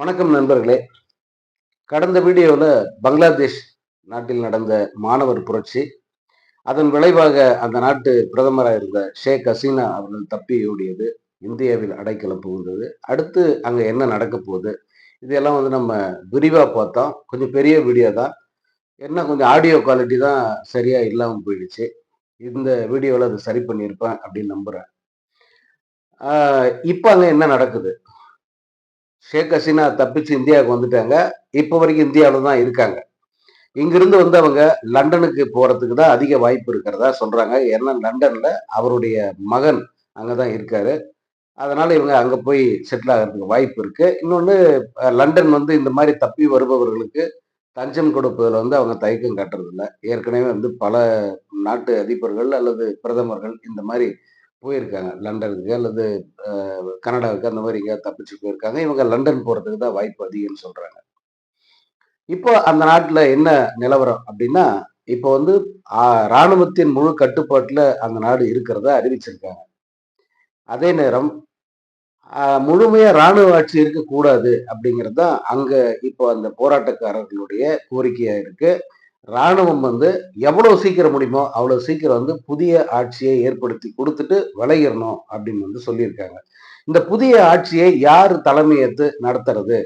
வணக்கம் நண்பர்களே. கடந்த வீடியோவில் பங்களாதேஷ் நாட்டில் நடந்த மாணவர் புரட்சி அதன் விளைவாக அந்த நாட்டு பிரதமராக இருந்த ஷேக் ஹசீனா அவர்கள் தப்பி ஓடியது இந்தியாவில் அடைக்கலம் புகுந்தது. அடுத்து அங்கே என்ன நடக்க போகுது? இதெல்லாம் வந்து நம்ம விரிவாக பார்த்தோம் கொஞ்சம் பெரிய வீடியோ தான். என்ன கொஞ்சம் ஆடியோ குவாலிட்டி தான் சரியாக இல்லாமல் போயிடுச்சு. இந்த வீடியோவில் அதை சரி பண்ணியிருப்பேன் அப்படின்னு நம்புகிறேன் இப்போ அங்கே என்ன நடக்குது? ஷேக் ஹசீனா தப்பிச்சு இந்தியாவுக்கு வந்துட்டாங்க. இப்போ வரைக்கும் இந்தியாவில் தான் இருக்காங்க. இங்கிருந்து வந்து அவங்க லண்டனுக்கு போகிறதுக்கு தான் அதிக வாய்ப்பு இருக்கிறதா சொல்கிறாங்க ஏன்னா லண்டனில் அவருடைய மகன் அங்கே தான் இருக்கார். அதனால் இவங்க அங்கே போய் செட்டில் ஆகிறதுக்கு வாய்ப்பு இருக்குது இன்னொன்று லண்டன் வந்து இந்த மாதிரி தப்பி வருபவர்களுக்கு தஞ்சம் கொடுப்பதில் வந்து அவங்க தயக்கம் காட்டுறதில்ல. ஏற்கனவே வந்து பல நாட்டு அதிபர்கள் அல்லது பிரதமர்கள் இந்த மாதிரி போயிருக்காங்க. லண்டனுக்கு அல்லது கனடாவுக்கு அந்த மாதிரி எங்கேயாவது தப்பிச்சு போயிருக்காங்க. இவங்க லண்டன் போகிறதுக்கு தான் வாய்ப்பு அதிகம்னு சொல்கிறாங்க இப்போ அந்த நாட்டில் என்ன நிலவரம் அப்படின்னா இப்போ வந்து இராணுவத்தின் முழு கட்டுப்பாட்டில் அந்த நாடு இருக்கிறத அறிவிச்சிருக்காங்க. அதே நேரம் முழுமையாக இராணுவ ஆட்சி இருக்கக்கூடாது அப்படிங்கிறது தான் அங்கே இப்போ அந்த போராட்டக்காரர்களுடைய கோரிக்கையாக இருக்குது ராணுவம் வந்து எவ்வளவு சீக்கிரம் முடியுமோ அவ்வளவு சீக்கிரம் வந்து புதிய ஆட்சியை ஏற்படுத்தி கொடுத்துட்டு விளையிடணும் அப்படின்னு வந்து சொல்லியிருக்காங்க. இந்த புதிய ஆட்சியை யார் தலைமையேற்று நடத்துறது?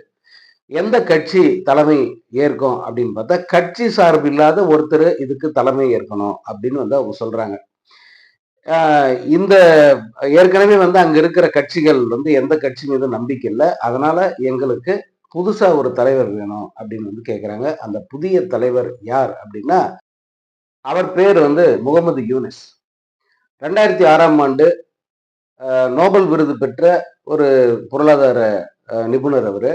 எந்த கட்சி தலைமை ஏற்கும் அப்படின்னு பார்த்தா கட்சி சார்பு இல்லாத ஒருத்தர் இதுக்கு தலைமை ஏற்கணும் அப்படின்னு வந்து அவங்க சொல்றாங்க. இந்த ஏற்கனவே வந்து அங்க இருக்கிற கட்சிகள் வந்து எந்த கட்சி மீது நம்பிக்கை இல்லை. அதனால எங்களுக்கு புதுசாக ஒரு தலைவர் வேணும் அப்படின்னு வந்து கேட்குறாங்க அந்த புதிய தலைவர் யார் அப்படின்னா அவர் பேர் வந்து முகமது யூனிஸ். ரெண்டாயிரத்தி ஆறாம் ஆண்டு நோபல் விருது பெற்ற ஒரு பொருளாதார நிபுணர் அவர்.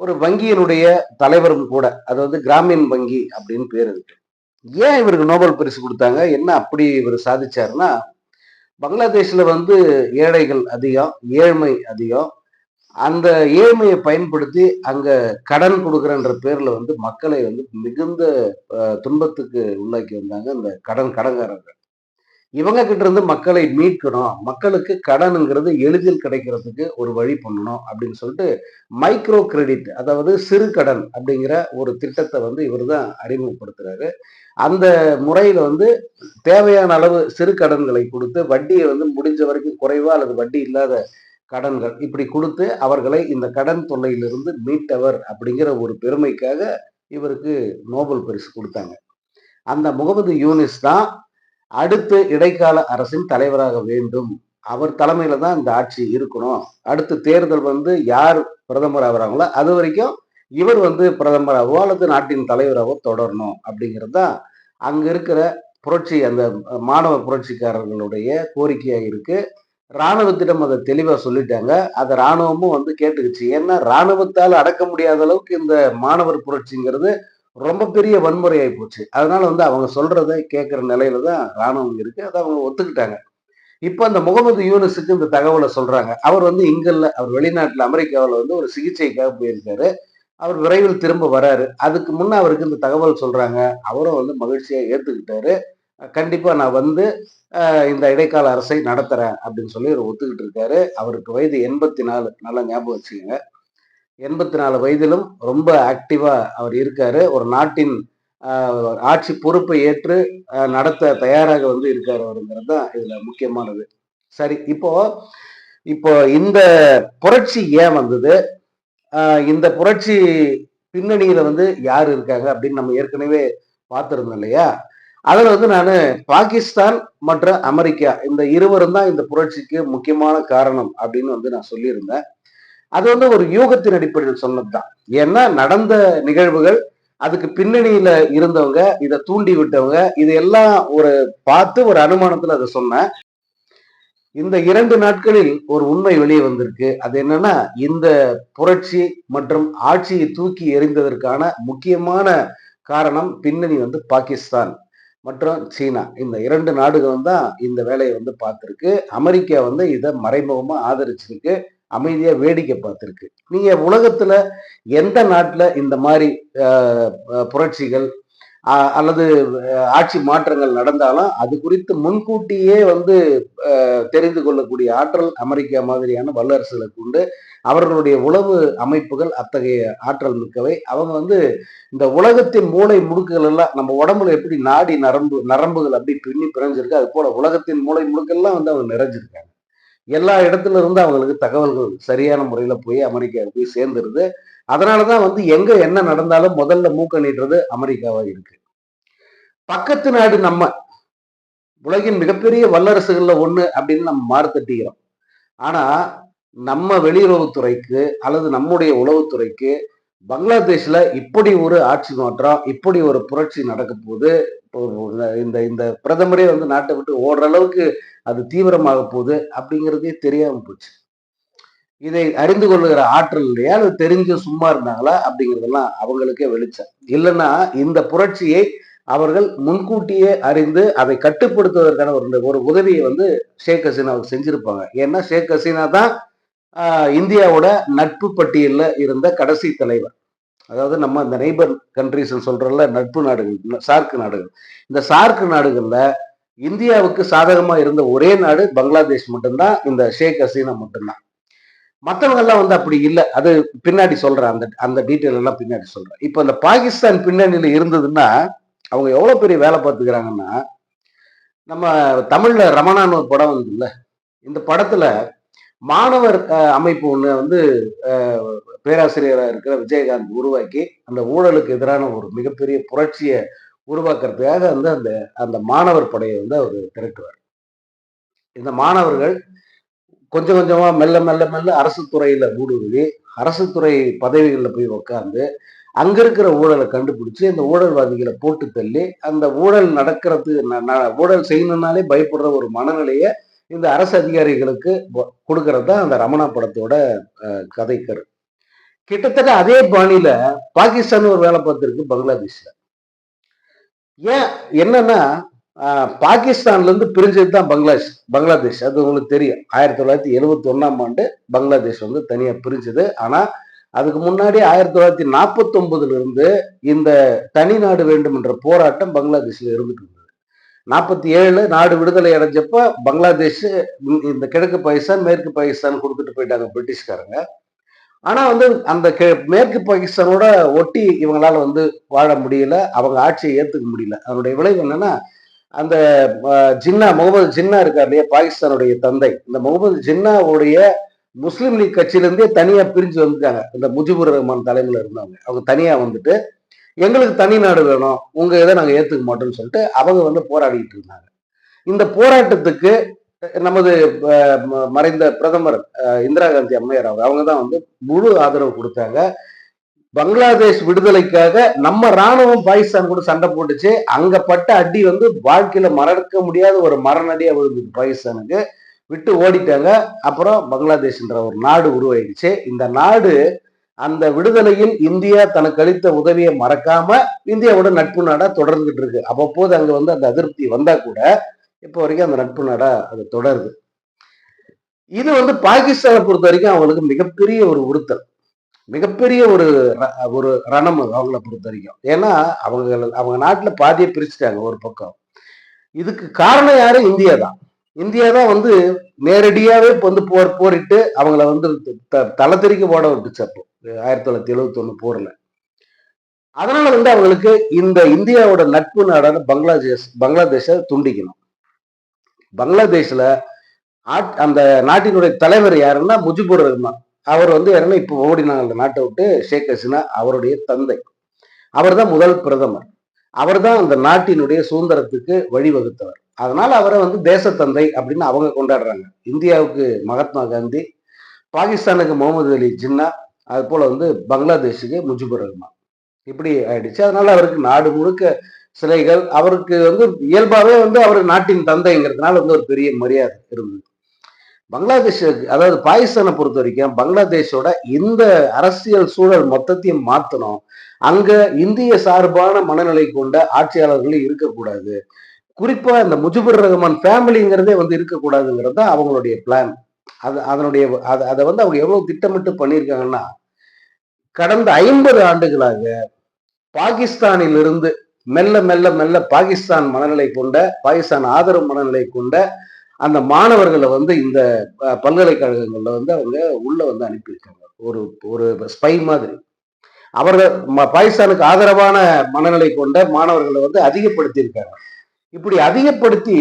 ஒரு வங்கியினுடைய தலைவரும் கூட அது வந்து கிராமின் வங்கி அப்படின்னு பேர் இருக்கு. ஏன் இவருக்கு நோபல் பரிசு கொடுத்தாங்க? என்ன அப்படி இவர் சாதிச்சாருன்னா பங்களாதேஷில் வந்து ஏழைகள் அதிகம் ஏழ்மை அதிகம் அந்த ஏழ்மையை பயன்படுத்தி அங்க கடன் கொடுக்குறன்ற பேர்ல வந்து மக்களை வந்து மிகுந்த துன்பத்துக்கு உள்ளாக்கி வந்தாங்க இந்த கடன் கடன்காரர்கள். இவங்க கிட்ட இருந்து மக்களை மீட்கணும். மக்களுக்கு கடனுங்கிறது எளிதில் கிடைக்கிறதுக்கு ஒரு வழி பண்ணணும் அப்படின்னு சொல்லிட்டு மைக்ரோ கிரெடிட் அதாவது சிறு கடன் அப்படிங்கிற ஒரு திட்டத்தை வந்து இவர் தான் அறிமுகப்படுத்துறாரு. அந்த முறையில வந்து தேவையான அளவு சிறு கடன்களை கொடுத்து வட்டியை வந்து முடிஞ்ச வரைக்கும் குறைவா அல்லது வட்டி இல்லாத கடன்கள். இப்படி கொடுத்து அவர்களை இந்த கடன் தொல்லையிலிருந்து மீட்டவர் அப்படிங்கிற ஒரு பெருமைக்காக இவருக்கு நோபல் பரிசு கொடுத்தாங்க. அந்த முகமது யூனிஸ் தான் அடுத்து இடைக்கால அரசின் தலைவராக வேண்டும். அவர் தலைமையில தான் இந்த ஆட்சி இருக்கணும். அடுத்து தேர்தல் வந்து யார் பிரதமர் ஆகிறாங்களோ அது வரைக்கும் இவர் வந்து பிரதமராகவோ அல்லது நாட்டின் தலைவராகவோ தொடரணும் அப்படிங்கிறது தான் அங்கே இருக்கிற புரட்சி அந்த மாணவ புரட்சிக்காரர்களுடைய கோரிக்கையாக இருக்குது ராணுவத்திடம் அதை தெளிவாக சொல்லிட்டாங்க. அதை ராணுவமும் வந்து கேட்டுக்கிச்சு. ஏன்னா ராணுவத்தால் அடக்க முடியாத அளவுக்கு இந்த மாணவர் புரட்சிங்கிறது ரொம்ப பெரிய வன்முறையாகி போச்சு. அதனால வந்து அவங்க சொல்றதை கேட்குற நிலையில தான் ராணுவம் இருக்கு. அதை அவங்க ஒத்துக்கிட்டாங்க. இப்போ அந்த முகமது யூனிஸுக்கு இந்த தகவலை சொல்றாங்க. அவர் வந்து இங்கல்ல அவர் வெளிநாட்டில் அமெரிக்காவில் வந்து ஒரு சிகிச்சைக்காக போயிருக்காரு. அவர் விரைவில் திரும்ப வராரு. அதுக்கு முன்னே அவருக்கு இந்த தகவல் சொல்றாங்க. அவரும் வந்து மகிழ்ச்சியாக ஏற்றுக்கிட்டாரு கண்டிப்பாக நான் வந்து இந்த இடைக்கால அரசை நடத்துகிறேன் அப்படின்னு சொல்லி அவர் ஒத்துக்கிட்டு இருக்காரு. அவருக்கு வயது எண்பத்தி நாலு நல்லா ஞாபகம் வச்சுக்கோங்க. எண்பத்தி நாலு வயதிலும் ரொம்ப ஆக்டிவாக அவர் இருக்காரு. ஒரு நாட்டின் ஆட்சி பொறுப்பை ஏற்று நடத்த தயாராக வந்து இருக்காரு அவருங்கிறது தான் இதில் முக்கியமானது. சரி இப்போ இப்போ இந்த புரட்சி ஏன் வந்தது? இந்த புரட்சி பின்னணியில வந்து யார் இருக்காங்க அப்படின்னு நம்ம ஏற்கனவே பார்த்துருந்தோம் இல்லையா? அதில் வந்து நான் பாகிஸ்தான் மற்றும் அமெரிக்கா இந்த இருவரும் தான் இந்த புரட்சிக்கு முக்கியமான காரணம் அப்படின்னு வந்து நான் சொல்லியிருந்தேன். அது வந்து ஒரு யூகத்தின் அடிப்படையில் சொன்னது தான் ஏன்னா நடந்த நிகழ்வுகள் அதுக்கு பின்னணியில இருந்தவங்க இதை தூண்டி விட்டவங்க இதையெல்லாம் ஒரு பார்த்து ஒரு அனுமானத்துல அதை சொன்னேன். இந்த இரண்டு நாட்களில் ஒரு உண்மை வெளியே வந்திருக்கு. அது என்னன்னா இந்த புரட்சி மற்றும் ஆட்சியை தூக்கி எறிந்ததற்கான முக்கியமான காரணம் பின்னணி வந்து பாகிஸ்தான். மற்றும் சீனா. இந்த இரண்டு நாடுகளும் தான் இந்த வேலையை வந்து பார்த்துருக்கு. அமெரிக்கா வந்து இதை மறைமுகமாக ஆதரிச்சிருக்கு. அமைதியாக வேடிக்கை பார்த்துருக்கு. நீங்கள் உலகத்தில் எந்த நாட்டில் இந்த மாதிரி புரட்சிகள் அல்லது ஆட்சி மாற்றங்கள் நடந்தாலும் அது குறித்து முன்கூட்டியே வந்து தெரிந்து கொள்ளக்கூடிய ஆற்றல் அமெரிக்கா மாதிரியான வல்லரசுகளுக்கு உண்டு. அவர்களுடைய உளவு அமைப்புகள் அத்தகைய ஆற்றல் மிக்கவை. அவங்க வந்து இந்த உலகத்தின் மூளை முடுக்குகள் எல்லாம் நம்ம உடம்புல எப்படி நாடி நரம்பு நரம்புகள் அப்படி பின்னி பிணைஞ்சிருக்கு அது போல உலகத்தின் மூளை முடுக்கெல்லாம் வந்து அவங்க நிறைஞ்சிருக்காங்க. எல்லா இடத்துல இருந்து அவங்களுக்கு தகவல்கள் சரியான முறையில போய் அமெரிக்காவுக்கு போய் சேர்ந்துருது. அதனாலதான் வந்து எங்க என்ன நடந்தாலும் முதல்ல மூக்க நீட்டுறது அமெரிக்காவா இருக்கு. பக்கத்து நாடு நம்ம. உலகின் மிகப்பெரிய வல்லரசுகள்ல ஒண்ணு அப்படின்னு நம்ம மாறுத்தட்டிக்கிறோம் ஆனா நம்ம வெளியுறவுத்துறைக்கு அல்லது நம்முடைய உளவுத்துறைக்கு பங்களாதேஷ்ல இப்படி ஒரு ஆட்சி மாற்றம் இப்படி ஒரு புரட்சி நடக்க போகுது. இப்போ இந்த இந்த பிரதமரே வந்து நாட்டை விட்டு ஓடுற அளவுக்கு அது தீவிரமாக போகுது அப்படிங்கிறதே தெரியாம போச்சு. இதை அறிந்து கொள்ளுகிற ஆற்றல் இல்லையா? அது தெரிஞ்சு சும்மா இருந்தாங்களா? அப்படிங்கிறதெல்லாம் அவங்களுக்கே வெளிச்சம். இல்லைன்னா இந்த புரட்சியை அவர்கள் முன்கூட்டியே அறிந்து அதை கட்டுப்படுத்துவதற்கான ஒரு ஒரு உதவியை வந்து ஷேக் ஹசீனாவுக்கு செஞ்சிருப்பாங்க. ஏன்னா ஷேக் ஹசீனா தான் இந்தியாவோட நட்பு பட்டியலில் இருந்த கடைசி தலைவர். அதாவது நம்ம இந்த நெய்பர் கண்ட்ரிஸ் சொல்றோம்ல நட்பு நாடுகள் சார்க் நாடுகள். இந்த சார்க் நாடுகள்ல இந்தியாவுக்கு சாதகமா இருந்த ஒரே நாடு பங்களாதேஷ் மட்டும்தான் இந்த ஷேக் ஹசீனா மட்டும்தான். மற்றவங்க எல்லாம் வந்து அப்படி இல்லை. அது பின்னாடி சொல்கிறேன் அந்த அந்த டீட்டெயில் எல்லாம் பின்னாடி சொல்கிறேன் இப்போ இந்த பாகிஸ்தான் பின்னணியில் இருந்ததுன்னா அவங்க எவ்வளோ பெரிய வேலை பார்த்துக்கிறாங்கன்னா நம்ம தமிழ்ல ரமணான்னு ஒரு படம் வந்ததுல்ல. இந்த படத்துல மாணவர் அமைப்பு ஒண்ணு வந்து பேராசிரியராக இருக்கிற விஜயகாந்த் உருவாக்கி அந்த ஊழலுக்கு எதிரான ஒரு மிகப்பெரிய புரட்சியை உருவாக்குறதுக்காக வந்து அந்த அந்த மாணவர் படையை வந்து அவர் திரட்டுவார். இந்த மாணவர்கள் கொஞ்சம் கொஞ்சமாக மெல்ல மெல்ல மெல்ல அரசு துறையில் ஊடுருவி அரசு துறை பதவிகளில் போய் உட்காந்து அங்கே இருக்கிற ஊழலை கண்டுபிடிச்சி அந்த ஊழல்வாதிகளை போட்டு தள்ளி அந்த ஊழல் நடக்கிறது ந- ந- ஊழல் செய்யணும்னாலே பயப்படுற ஒரு மனநிலையை இந்த அரசு அதிகாரிகளுக்கு கொடுக்கறது தான் அந்த ரமணா படத்தோட கதைக்கரு. கிட்டத்தட்ட அதே பாணியில பாகிஸ்தான் ஒரு வேலை பார்த்துருக்கு பங்களாதேஷ்ல. ஏன் என்னன்னா பாகிஸ்தான்லேருந்து பிரிஞ்சது தான் பங்களாதேஷ். பங்களாதேஷ் அது உங்களுக்கு தெரியும். ஆயிரத்தி தொள்ளாயிரத்தி எழுபத்தி ஒன்றாம் ஆண்டு பங்களாதேஷ் வந்து தனியாக பிரிஞ்சது. ஆனால் அதுக்கு முன்னாடி ஆயிரத்தி தொள்ளாயிரத்தி நாற்பத்தி இருந்து இந்த தனி நாடு வேண்டும் என்ற போராட்டம் பங்களாதேஷ்ல இருந்துட்டு இருந்தது. நாற்பத்தி ஏழு நாடு விடுதலை அடைஞ்சப்ப பங்களாதேஷ் இந்த- கிழக்கு பாகிஸ்தான் மேற்கு பாகிஸ்தான் கொடுத்துட்டு போயிட்டாங்க பிரிட்டிஷ்காரங்க. ஆனா வந்து அந்த கெ- மேற்கு பாகிஸ்தானோட ஒட்டி இவங்களால வந்து வாழ முடியல. அவங்க ஆட்சியை ஏத்துக்க முடியல. அதனுடைய விளைவு என்னன்னா அந்த ஜின்னா முகமது ஜின்னா இருக்கார் இல்லையா பாகிஸ்தானுடைய தந்தை. இந்த முகமது ஜின்னாவுடைய முஸ்லீம் லீக் கட்சியிலேருந்தே தனியாக பிரிஞ்சு வந்துட்டாங்க. இந்த முஜிபுர் ரஹ்மான் தலைமையில் இருந்தவங்க அவங்க தனியாக வந்துட்டு எங்களுக்கு தனி நாடு வேணும். உங்க இதை நாங்கள் ஏற்றுக்க மாட்டோம்னு சொல்லிட்டு அவங்க வந்து போராடிட்டு இருந்தாங்க. இந்த போராட்டத்துக்கு நமது மறைந்த பிரதமர் இந்திரா காந்தி அம்மையார் அவங்க அவங்க தான் வந்து முழு ஆதரவு கொடுத்தாங்க. பங்களாதேஷ் விடுதலைக்காக நம்ம ராணுவம் பாகிஸ்தான் கூட சண்டை போட்டுச்சு. அங்க பட்ட அடி வந்து வாழ்க்கையில மறக்க முடியாத ஒரு மரணடியா விழுந்தது பாகிஸ்தானுக்கு. விட்டு ஓடிட்டாங்க. அப்புறம் பங்களாதேஷ்ன்ற ஒரு நாடு உருவாயிடுச்சு. இந்த நாடு அந்த விடுதலையில் இந்தியா தனக்கு அளித்த உதவியை மறக்காம இந்தியாவோட நட்பு நாடா தொடர்ந்துகிட்டு இருக்கு. அவ்வப்போது அங்க வந்து அந்த அதிருப்தி வந்தா கூட இப்போ வரைக்கும் அந்த நட்பு நாடா அது தொடருது. இது வந்து பாகிஸ்தானை பொறுத்த வரைக்கும் அவங்களுக்கு மிகப்பெரிய ஒரு உறுத்தல். மிகப்பெரிய ஒரு ர- ஒரு ரணம் அது அவங்கள பொறுத்த வரைக்கும். ஏன்னா அவங்க அவங்க நாட்டுல பாதியை பிரிச்சுட்டாங்க ஒரு பக்கம். இதுக்கு காரணம் யாரு? இந்தியா தான். இந்தியா தான் வந்து நேரடியாவே வந்து போர் போரிட்டு அவங்கள வந்து த- தலை தெறிக்க போட விட்டுச்சு அப்போ. ஆயிரத்தி தொள்ளாயிரத்தி எழுபத்தி ஒன்று போர்ல. அதனால வந்து அவங்களுக்கு இந்த இந்தியாவோட நட்பு நாடான பங்களாதேஷ் பங்களாதேஷை துண்டிக்கணும். பங்களாதேஷ்ல ஆட்- அந்த நாட்டினுடைய தலைவர் யாருன்னா முஜிபுர் ரஹ்மான். அவர் வந்து யாருன்னா இப்போ ஓடினாங்க அந்த நாட்டை விட்டு ஷேக் ஹசீனா அவருடைய தந்தை. அவர் தான் முதல் பிரதமர். அவர் தான் அந்த நாட்டினுடைய சுதந்திரத்துக்கு வழிவகுத்தவர். அதனால அவரை வந்து தேசத்தந்தை அப்படின்னு அவங்க கொண்டாடுறாங்க. இந்தியாவுக்கு மகாத்மா காந்தி பாகிஸ்தானுக்கு முகமது அலி ஜின்னா அது போல வந்து பங்களாதேஷுக்கு முஜிபுர் ரஹ்மான். இப்படி ஆயிடுச்சு. அதனால அவருக்கு நாடு முழுக்க சிலைகள் அவருக்கு வந்து இயல்பாகவே வந்து அவர் நாட்டின் தந்தைங்கிறதுனால வந்து ஒரு பெரிய மரியாதை இருந்தது. பங்களாதேஷ் அதாவது பாகிஸ்தானை பொறுத்த வரைக்கும் பங்களாதேஷோட இந்த அரசியல் சூழல் மொத்தத்தையும் மாத்தணும். அங்க இந்திய சார்பான மனநிலை கொண்ட ஆட்சியாளர்கள் இருக்கக்கூடாது. குறிப்பா இந்த முஜிபுர் ரஹ்மான் ஃபேமிலிங்கிறதே வந்து இருக்கக்கூடாதுங்கிறது தான் அவங்களுடைய பிளான் அது அதனுடைய அது அதை வந்து அவங்க எவ்வளவு திட்டமிட்டு பண்ணியிருக்காங்கன்னா கடந்த ஐம்பது ஆண்டுகளாக பாகிஸ்தானிலிருந்து மெல்ல மெல்ல மெல்ல பாகிஸ்தான் மனநிலை கொண்ட பாகிஸ்தான் ஆதரவு மனநிலை கொண்ட அந்த மாணவர்களை வந்து இந்த பல்கலைக்கழகங்களில் வந்து அவங்க உள்ள வந்து அனுப்பியிருக்காங்க. ஒரு ஒரு ஸ்பை மாதிரி. அவர்கள் பாகிஸ்தானுக்கு ஆதரவான மனநிலை கொண்ட மாணவர்களை வந்து அதிகப்படுத்தியிருக்காங்க. இப்படி அதிகப்படுத்தி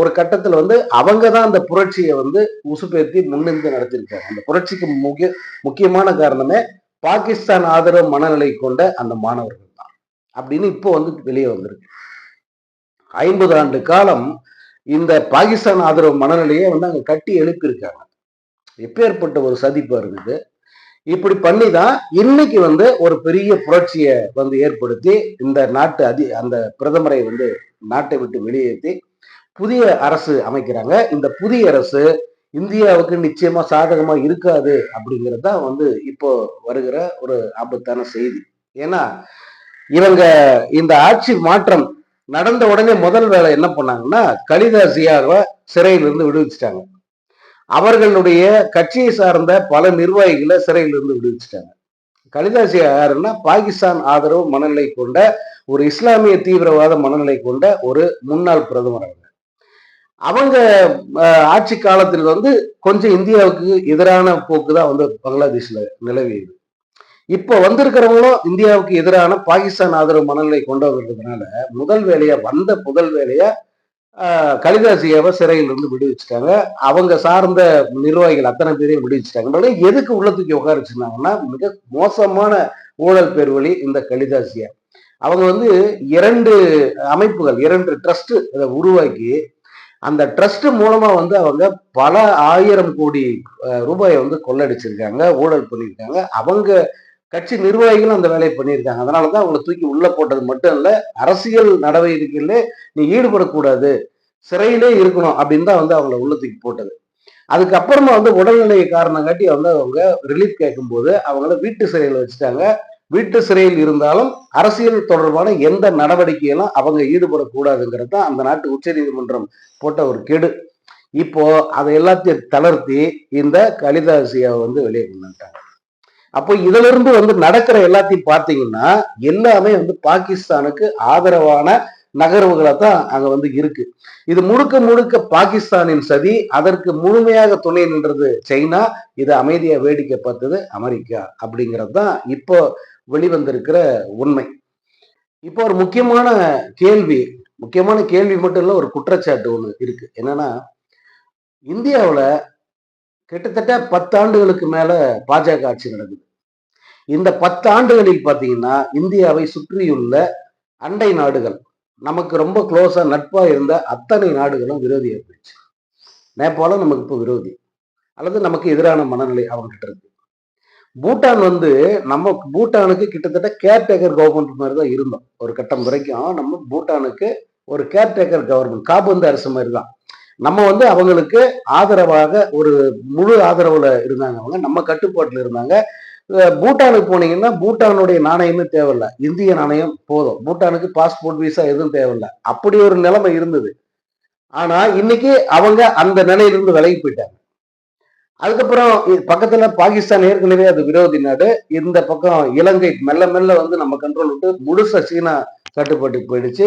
ஒரு கட்டத்துல வந்து அவங்க தான் அந்த புரட்சியை வந்து உசுப்பேற்றி முன்னிருந்து நடத்தியிருக்காங்க. அந்த புரட்சிக்கு முக்கிய முக்கியமான காரணமே பாகிஸ்தான் ஆதரவு மனநிலை கொண்ட அந்த மாணவர்கள் தான். அப்படின்னு இப்போ வந்து வெளியே வந்திருக்கு. ஐம்பது ஆண்டு காலம் இந்த பாகிஸ்தான் ஆதரவு மனநிலையை வந்து அங்கே கட்டி எழுப்பியிருக்காங்க. எப்பேற்பட்ட ஒரு சதிப்பாக இருக்குது இப்படி பண்ணி தான் இன்னைக்கு வந்து ஒரு பெரிய புரட்சியை வந்து ஏற்படுத்தி இந்த நாட்டு அதி அந்த பிரதமரை வந்து நாட்டை விட்டு வெளியேற்றி புதிய அரசு அமைக்கிறாங்க. இந்த புதிய அரசு இந்தியாவுக்கு நிச்சயமா சாதகமா இருக்காது அப்படிங்கிறது தான் வந்து இப்போ வருகிற ஒரு ஆபத்தான செய்தி. ஏன்னா இவங்க இந்த ஆட்சி மாற்றம் நடந்த உடனே முதல் வேலை என்ன பண்ணாங்கன்னா கலிதா ஜியாவை சிறையிலிருந்து விடுவிச்சிட்டாங்க. அவர்களுடைய கட்சியை சார்ந்த பல நிர்வாகிகளை சிறையிலிருந்து விடுவிச்சிட்டாங்க. கலிதா யாருன்னா பாகிஸ்தான் ஆதரவு மனநிலை கொண்ட ஒரு இஸ்லாமிய தீவிரவாத மனநிலை கொண்ட ஒரு முன்னாள் பிரதமர் அவங்க அவங்க ஆட்சி காலத்தில் வந்து கொஞ்சம் இந்தியாவுக்கு எதிரான போக்கு தான் வந்து பங்களாதேஷில் நிலவியது. இப்போ வந்திருக்கிறவங்களும் இந்தியாவுக்கு எதிரான பாகிஸ்தான் ஆதரவு மனநிலை கொண்டவர்கள்னால முதல் வேலையா வந்த முதல் வேலையா கலிதாசியாவை சிறையில் இருந்து விடுவிச்சிட்டாங்க. அவங்க சார்ந்த நிர்வாகிகள் அத்தனை பேரையும் விடுவிச்சிட்டாங்க. எதுக்கு உள்ள தூக்கி மிக மோசமான ஊழல் பேர்வழி இந்த கலிதாசியா. அவங்க வந்து இரண்டு அமைப்புகள் இரண்டு ட்ரஸ்ட் இதை உருவாக்கி அந்த ட்ரஸ்ட் மூலமா வந்து அவங்க பல ஆயிரம் கோடி ரூபாயை வந்து கொள்ளடிச்சிருக்காங்க ஊழல் பண்ணியிருக்காங்க. அவங்க கட்சி நிர்வாகிகளும் அந்த வேலையை பண்ணியிருக்காங்க. அதனாலதான் அவங்களை தூக்கி உள்ளே போட்டது மட்டும் இல்லை அரசியல் நடவடிக்கையில நீ ஈடுபடக்கூடாது சிறையிலே இருக்கணும் அப்படின்னு தான் வந்து அவங்கள உள்ள தூக்கி போட்டது. அதுக்கப்புறமா வந்து உடல்நிலை காரணம் காட்டி வந்து அவங்க ரிலீஃப் கேட்கும்போது அவங்கள வீட்டு சிறையில் வச்சுட்டாங்க. வீட்டு சிறையில் இருந்தாலும் அரசியல் தொடர்பான எந்த நடவடிக்கையிலும் அவங்க ஈடுபடக்கூடாதுங்கிறது தான் அந்த நாட்டு உச்சநீதிமன்றம் போட்ட ஒரு கெடு. இப்போ அதை எல்லாத்தையும் தளர்த்தி இந்த கலிதாசியாவை வந்து வெளியே கொண்டு வந்துட்டாங்க. அப்போ இதுல இருந்து வந்து நடக்கிற எல்லாத்தையும் பார்த்தீங்கன்னா எல்லாமே வந்து பாகிஸ்தானுக்கு ஆதரவான நகர்வுகளை தான் அங்க வந்து இருக்கு. இது முழுக்க முழுக்க பாகிஸ்தானின் சதி அதற்கு முழுமையாக துணை நின்றது சைனா இது அமைதியை வேடிக்கை பார்த்தது அமெரிக்கா அப்படிங்கிறது தான் இப்போ வெளிவந்திருக்கிற உண்மை. இப்போ ஒரு முக்கியமான கேள்வி முக்கியமான கேள்வி மட்டும் இல்லை ஒரு குற்றச்சாட்டு ஒன்று இருக்கு. என்னன்னா இந்தியாவில் கிட்டத்தட்ட பத்தாண்டுகளுக்கு மேல பாஜக ஆட்சி நடக்குது. இந்த பத்தாண்டுகளில் பார்த்தீங்கன்னா இந்தியாவை சுற்றியுள்ள அண்டை நாடுகள் நமக்கு ரொம்ப க்ளோஸா நட்பா இருந்த அத்தனை நாடுகளும் விரோதியாக போயிடுச்சு நேபாளம் நமக்கு இப்போ விரோதி. அல்லது நமக்கு எதிரான மனநிலை அவங்ககிட்ட இருக்கு. பூட்டான் வந்து நம்ம பூட்டானுக்கு கிட்டத்தட்ட கேர்டேக்கர் கவர்மெண்ட் மாதிரி தான் இருந்தோம். ஒரு கட்டம் வரைக்கும். நம்ம பூட்டானுக்கு ஒரு கேர்டேக்கர் கவர்மெண்ட் காபந்து அரசு மாதிரி தான். நம்ம வந்து அவங்களுக்கு ஆதரவாக ஒரு முழு ஆதரவுல இருந்தாங்க அவங்க. நம்ம கட்டுப்பாட்டுல இருந்தாங்க. பூட்டானுக்கு போனீங்கன்னா பூட்டானுடைய நாணயமே தேவையில்ல. இந்திய நாணயம் போதும். பூட்டானுக்கு பாஸ்போர்ட் விசா எதுவும் தேவையில்ல. அப்படி ஒரு நிலைமை இருந்தது. ஆனா இன்னைக்கு அவங்க அந்த நிலையிலிருந்து விலகி போயிட்டாங்க. அதுக்கப்புறம் இ- பக்கத்துல பாகிஸ்தான் ஏற்கனவே அது விரோதி நாடு. இந்த பக்கம் இலங்கை மெல்ல மெல்ல வந்து நம்ம கண்ட்ரோல் விட்டு முழுச சீனா கட்டுப்பாட்டுக்கு போயிடுச்சு.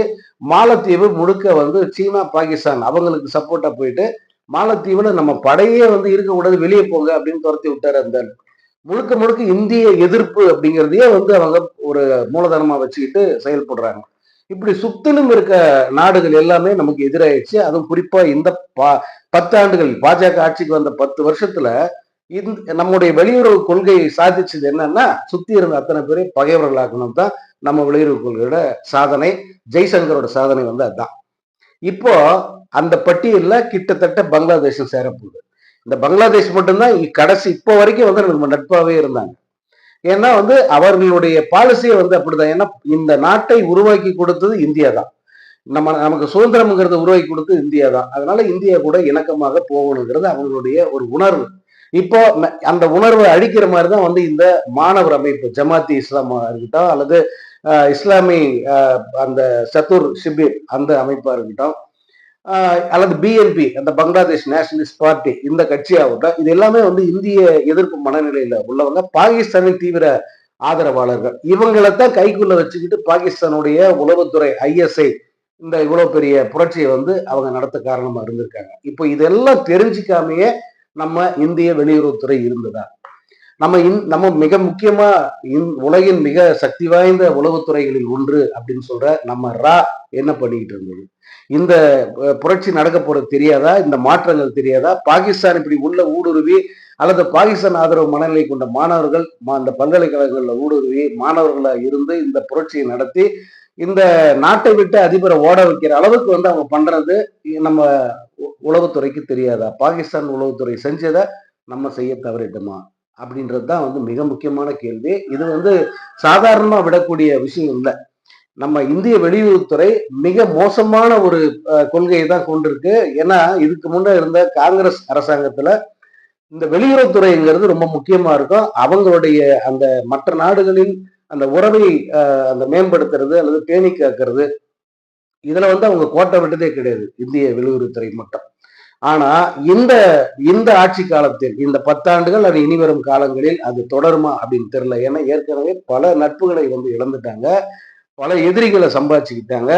மாலத்தீவு முழுக்க வந்து சீனா பாகிஸ்தான் அவங்களுக்கு சப்போர்ட்டா போயிட்டு மாலத்தீவுல நம்ம படையே வந்து இருக்கக்கூடாது வெளியே போங்க அப்படின்னு துரத்தி விட்டாரு அந்த முழுக்க முழுக்க இந்திய எதிர்ப்பு அப்படிங்கிறதையே வந்து அவங்க ஒரு மூலதனமா வச்சுக்கிட்டு செயல்படுறாங்க. இப்படி சுத்திலும் இருக்க நாடுகள் எல்லாமே நமக்கு எதிராயிடுச்சு. அதுவும் குறிப்பா இந்த பா பத்தாண்டுகள் பாஜக ஆட்சிக்கு வந்த பத்து வருஷத்துல இந்த நம்முடைய வெளியுறவு கொள்கையை சாதிச்சது என்னன்னா சுத்தி இருந்த அத்தனை பேரை பகைவர்களாக்கணும் தான் நம்ம வெளியுறவு கொள்கையோட சாதனை ஜெய்சங்கரோட சாதனை வந்து அதுதான் இப்போ அந்த பட்டியலில் கிட்டத்தட்ட பங்களாதேஷும் சேரப்போகுது. இந்த பங்களாதேஷ் மட்டும்தான் கடைசி இப்போ வரைக்கும் வந்து நம்ம நட்பாகவே இருந்தாங்க. ஏன்னா வந்து அவர்களுடைய பாலிசியை வந்து அப்படிதான். ஏன்னா இந்த நாட்டை உருவாக்கி கொடுத்தது இந்தியா தான். நம்ம நமக்கு சுதந்திரம்ங்கிறத உருவாக்கி கொடுத்தது இந்தியா தான். அதனால இந்தியா கூட இணக்கமாக போகணுங்கிறது அவங்களுடைய ஒரு உணர்வு. இப்போ அந்த உணர்வை அழிக்கிற மாதிரி தான் வந்து இந்த மாணவர் அமைப்பு ஜமாத்தி இஸ்லாமா இருக்கட்டும் அல்லது இஸ்லாமிய இஸ்லாமி அந்த சத்துர் ஷிபிர் அந்த அமைப்பா இருக்கட்டும் அல்லது பிஎன்பி அந்த பங்களாதேஷ் நேஷனலிஸ்ட் பார்ட்டி இந்த கட்சியாகட்டும் இது எல்லாமே வந்து இந்திய எதிர்ப்பு மனநிலையில உள்ளவங்க பாகிஸ்தானின் தீவிர ஆதரவாளர்கள். இவங்களைத்தான் கைக்குள்ள வச்சுக்கிட்டு பாகிஸ்தானுடைய உளவுத்துறை ஐஎஸ்ஐ இந்த இவ்வளவு பெரிய புரட்சியை வந்து அவங்க நடத்த காரணமா இருந்திருக்காங்க. இப்போ இதெல்லாம் தெரிஞ்சுக்காமையே நம்ம இந்திய வெளியுறவுத்துறை இருந்ததா? நம்ம இந் நம்ம மிக முக்கியமா இந் உலகின் மிக சக்தி வாய்ந்த உளவுத்துறைகளில் ஒன்று அப்படின்னு சொல்ற நம்ம ரா என்ன பண்ணிக்கிட்டு இருந்தது? இந்த புரட்சி நடக்க போறது தெரியாதா? இந்த மாற்றங்கள் தெரியாதா? பாகிஸ்தான் இப்படி உள்ள ஊடுருவி அல்லது பாகிஸ்தான் ஆதரவு மனநிலை கொண்ட மாணவர்கள் மா- அந்த பல்கலைக்கழகங்களில் ஊடுருவி மாணவர்களா இருந்து இந்த புரட்சியை நடத்தி இந்த நாட்டை விட்டு அதிபரை ஓட வைக்கிற அளவுக்கு வந்து அவங்க பண்றது நம்ம உ- உளவுத்துறைக்கு தெரியாதா? பாகிஸ்தான் உளவுத்துறை செஞ்சதை நம்ம செய்ய தவறிட்டோமா? அப்படின்றது தான் வந்து மிக முக்கியமான கேள்வி. இது வந்து சாதாரணமாக விடக்கூடிய விஷயம் இல்லை. நம்ம இந்திய வெளியுறவுத்துறை மிக மோசமான ஒரு கொள்கையை தான் கொண்டிருக்கு. ஏன்னா இதுக்கு முன்னே இருந்த காங்கிரஸ் அரசாங்கத்தில் இந்த வெளியுறவுத்துறைங்கிறது ரொம்ப முக்கியமாக இருக்கும். அவங்களுடைய அந்த மற்ற நாடுகளில் அந்த உறவை அந்த மேம்படுத்துறது அல்லது பேணி காக்கிறது இதில் வந்து அவங்க கோட்டை விட்டதே கிடையாது. இந்திய வெளியுறவுத்துறை மட்டும். ஆனா இந்த இந்த ஆட்சி காலத்தில் இந்த பத்தாண்டுகள் அது இனி வரும் காலங்களில் அது தொடருமா அப்படின்னு தெரியல. ஏன்னா ஏற்கனவே பல நட்புகளை வந்து இழந்துட்டாங்க. பல எதிரிகளை சம்பாதிச்சுக்கிட்டாங்க.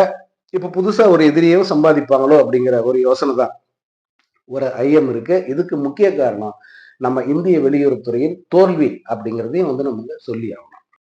இப்ப புதுசா ஒரு எதிரியும் சம்பாதிப்பாங்களோ அப்படிங்கிற ஒரு யோசனை தான். ஒரு ஐயம் இருக்கு. இதுக்கு முக்கிய காரணம் நம்ம இந்திய வெளியுறவுத்துறையின் தோல்வி அப்படிங்கிறதையும் வந்து நம்ம சொல்லி ஆகணும்.